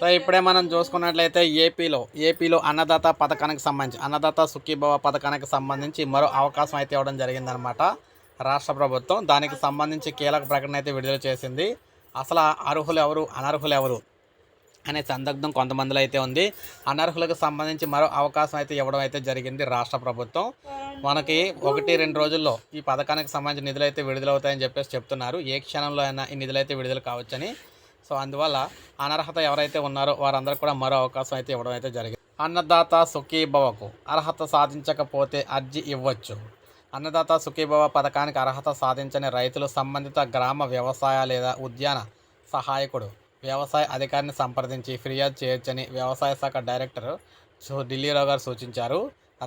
So ఇప్పుడే మనం చూసుకున్నట్లయితే ఏపీలో ఏపీలో అన్నదాత పథకానికి సంబంధించి అన్నదాత సుఖీభవ పథకానికి సంబంధించి మరో అవకాశం అయితే ఇవ్వడం జరిగిందనమాట రాష్ట్ర ప్రభుత్వం. దానికి సంబంధించి కీలక ప్రకటన అయితే విడుదల చేసింది. అసలు అర్హులు ఎవరు అనర్హులు ఎవరు అనే సందగ్ధం కొంతమందిలో అయితే ఉంది. అనర్హులకు సంబంధించి మరో అవకాశం అయితే ఇవ్వడం అయితే జరిగింది రాష్ట్ర ప్రభుత్వం. మనకి ఒకటి రెండు రోజుల్లో ఈ పథకానికి సంబంధించిన నిధులు అయితే విడుదలవుతాయని చెప్పేసి చెప్తున్నారు. ఏ క్షణంలో అయినా ఈ నిధులు అయితే విడుదల కావచ్చని సో అందువల్ల అనర్హత ఎవరైతే ఉన్నారో వారందరూ కూడా మరో అవకాశం అయితే ఇవ్వడం అయితే జరిగింది. అన్నదాత సుఖీభవకు అర్హత సాధించకపోతే అర్జీ ఇవ్వచ్చు. అన్నదాత సుఖీభవ పథకానికి అర్హత సాధించని రైతులు సంబంధిత గ్రామ వ్యవసాయ లేదా ఉద్యాన సహాయకుడు వ్యవసాయ అధికారిని సంప్రదించి ఫిర్యాదు చేయొచ్చని వ్యవసాయ శాఖ డైరెక్టర్ ఢిల్లీరావు గారు సూచించారు.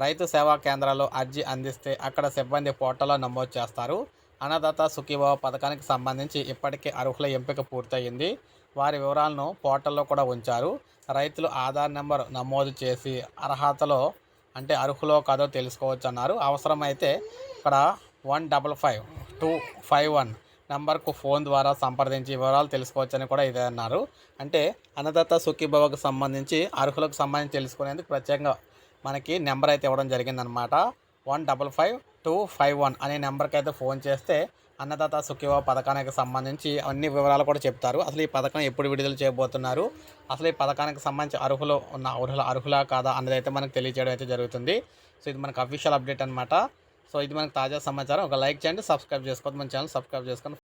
రైతు సేవా కేంద్రాల్లో అర్జీ అందిస్తే అక్కడ సిబ్బంది పోర్టల్లో నమోదు చేస్తారు. అన్నదాత సుఖీభావ పథకానికి సంబంధించి ఇప్పటికే అర్హుల ఎంపిక పూర్తయింది. వారి వివరాలను పోర్టల్లో కూడా ఉంచారు. రైతులు ఆధార్ నెంబర్ నమోదు చేసి అర్హతలో అంటే అర్హులో కాదో తెలుసుకోవచ్చు అన్నారు అవసరమైతే ఇక్కడ one double five two five one నంబర్కు ఫోన్ ద్వారా సంప్రదించి వివరాలు తెలుసుకోవచ్చని కూడా ఇదే అన్నారు. అంటే అన్నదాత సుఖీభావకు సంబంధించి అర్హులకు సంబంధించి తెలుసుకునేందుకు ప్రత్యేకంగా మనకి నెంబర్ అయితే ఇవ్వడం జరిగిందనమాట one double five two five one అనే నెంబర్కి అయితే ఫోన్ చేస్తే అన్నదాత సుఖీవ పథకానికి సంబంధించి అన్ని వివరాలు కూడా చెప్తారు. అసలు ఈ పథకం ఎప్పుడు విడుదల చేయబోతున్నారు? అసలు ఈ పథకానికి సంబంధించి అర్హులు ఉన్న అర్హుల అర్హులా కాదా అన్నది అయితే మనకు తెలియజేయడం అయితే జరుగుతుంది. సో ఇది మనకు అఫీషియల్ అప్డేట్ అనమాట సో ఇది మనకు తాజా సమాచారం. ఒక లైక్ చేయండి సబ్స్క్రైబ్ చేసుకోవద్దు. మన ఛానల్ సబ్స్క్రైబ్ చేసుకొని